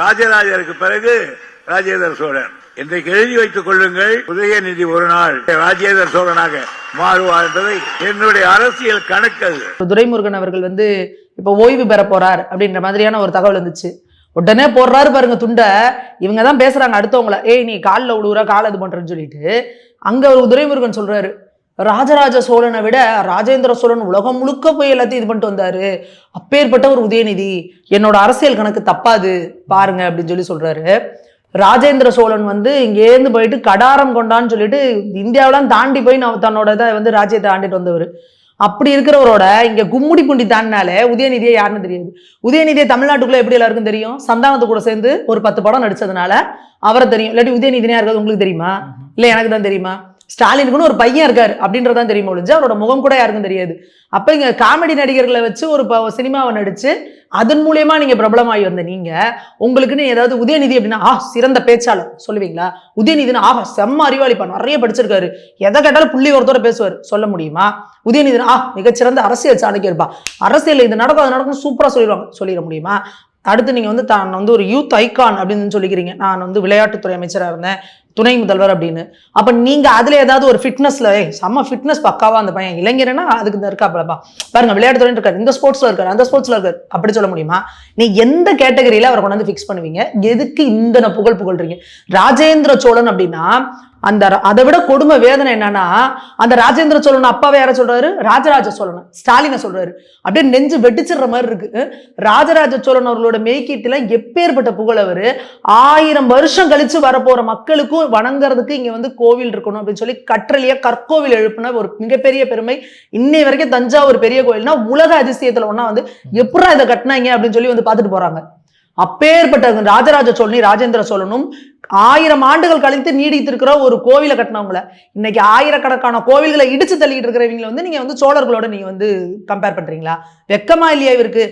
ராஜராஜருக்கு பிறகு ராஜேந்திர சோழன். இன்றைக்கு எழுதி வைத்துக் கொள்ளுங்கள் உதயநிதி ஒரு நாள். ராஜேந்திர சோழனாக மாறுவார் என்பதை என்னுடைய அரசியல் கணக்கு அது துரைமுருகன் அவர்கள் வந்து இப்போ ஓய்வு பெற போறார் அப்படின்ற மாதிரியான ஒரு தகவல் இருந்துச்சு உடனே போடுறாரு பாருங்க துண்டை. இவங்க தான் பேசுறாங்க அடுத்தவங்கள. ஏய் நீ காலில் விழுவுற கால் இது பண்றேன்னு சொல்லிட்டு. அங்க ஒரு துரைமுருகன் சொல்றாரு. ராஜராஜ சோழனை விட ராஜேந்திர சோழன் உலகம் முழுக்க போய் எல்லாத்தையும் இது பண்ணிட்டு வந்தாரு. அப்பேற்பட்ட ஒரு உதயநிதி. என்னோட அரசியல் கணக்கு தப்பாது. பாருங்க அப்படின்னு சொல்லி சொல்றாரு. ராஜேந்திர சோழன் வந்து இங்கேருந்து போயிட்டு கடாரம் கொண்டான்னு சொல்லிட்டு இந்தியாவெல்லாம் தாண்டி போய் நான் தன்னோட இதை வந்து ராஜ்யத்தை ஆண்டுட்டு வந்தவர். அப்படி இருக்கிறவரோட இங்க கும்முடி பூண்டி தாண்டினாலே உதயநிதியை யாருன்னு தெரியாது. உதயநிதியை தமிழ்நாட்டுக்குள்ள எப்படி எல்லாருக்கும் தெரியும்? சந்தானத்து கூட சேர்ந்து ஒரு பத்து படம் நடிச்சதுனால அவரை தெரியும். இல்லாட்டி உதயநிதினா இருக்காது உங்களுக்கு தெரியுமா? இல்ல எனக்கு தான் தெரியுமா? ஸ்டாலினுக்குன்னு ஒரு பையன் இருக்காரு அப்படின்றதான் தெரியுமா ஒழிஞ்சு அவரோட முகம் கூட யாருக்கும் தெரியாது. அப்போ இங்கே காமெடி நடிகர்களை வச்சு ஒரு சினிமாவை நடித்து அதன் மூலியமா நீங்கள் பிரபலமாகி வந்த நீங்கள் உங்களுக்குன்னு ஏதாவது உதயநிதி அப்படின்னா ஆ சிறந்த பேச்சாளர் சொல்லுவீங்களா? உதயநிதினா ஆஹா செம்ம அறிவாளிப்பா நிறைய படிச்சிருக்காரு. எதை கேட்டாலும் புள்ளி ஒருத்தோட பேசுவார். சொல்ல முடியுமா? உதயநிதினா ஆ மிகச்சிறந்த அரசியல் சாணக்கியர்ப்பா. அரசியல் இது நடக்கும் அது நடக்கும் சூப்பராக சொல்லிடுவாங்க. சொல்லிட முடியுமா? அடுத்து நீங்கள் வந்து தான் வந்து ஒரு யூத் ஐகான் அப்படின்னு சொல்லிக்கிறீங்க. நான் வந்து விளையாட்டுத்துறை அமைச்சராக இருந்தேன். துணை முதல்வர் அப்படின்னு. அப்போ நீங்கள் அதில் ஏதாவது ஒரு ஃபிட்னஸில் ஏய் செம்ம ஃபிட்னஸ் பக்காவா அந்த பையன் இளைஞர்னா அதுக்கு இந்த இருக்காப்பா பாருங்க விளையாட்டுத்துறை இருக்காரு இந்த ஸ்போர்ட்ஸில் இருக்காரு அந்த ஸ்போர்ட்ஸில் இருக்காரு. அப்படி சொல்ல முடியுமா? நீ எந்த கேட்டகரியில அவரை கொண்டு வந்து ஃபிக்ஸ் பண்ணுவீங்க? எதுக்கு இந்த புகழ் புகழ்றீங்க? ராஜேந்திர சோழன் அப்படின்னா அந்த அதை விட கொடுமை வேதனை என்னன்னா அந்த ராஜேந்திர சோழன் அப்பாவை யார சொல்றாரு? ராஜராஜ சோழன் ஸ்டாலினை சொல்றாரு. அப்படியே நெஞ்சு வெடிச்சிடுற மாதிரி இருக்கு. ராஜராஜ சோழன் அவர்களோட மெய்க்கீட்டுல எப்பேற்பட்ட புகழ் அவரு? ஆயிரம் வருஷம் கழிச்சு வரப்போற மக்களுக்கும் வணங்குறதுக்கு இங்க வந்து கோவில் இருக்கணும் அப்படின்னு சொல்லி கற்றலிய கற்கோவில் எழுப்புன ஒரு மிகப்பெரிய பெருமை. இன்னை வரைக்கும் தஞ்சாவூர் பெரிய கோயில்னா உலக அதிசயத்துல ஒன்னா வந்து எப்படா இதை கட்டினாங்க அப்படின்னு சொல்லி வந்து பார்த்துட்டு போறாங்க. அப்பேற்பட்ட ராஜராஜ சோழனி ராஜேந்திர சோழனும் ஆயிரம் ஆண்டுகள் கழித்து நீடித்திருக்கிற ஒரு கோவிலை கட்டினவங்கள இன்னைக்கு ஆயிரக்கணக்கான கோவில்களை இடிச்சு தள்ளிட்டு இருக்கிறவங்களை வந்து நீங்க வந்து சோழர்களோட நீங்க வந்து கம்பேர் பண்றீங்களா? வெக்கமா இல்லையா இவருக்கு?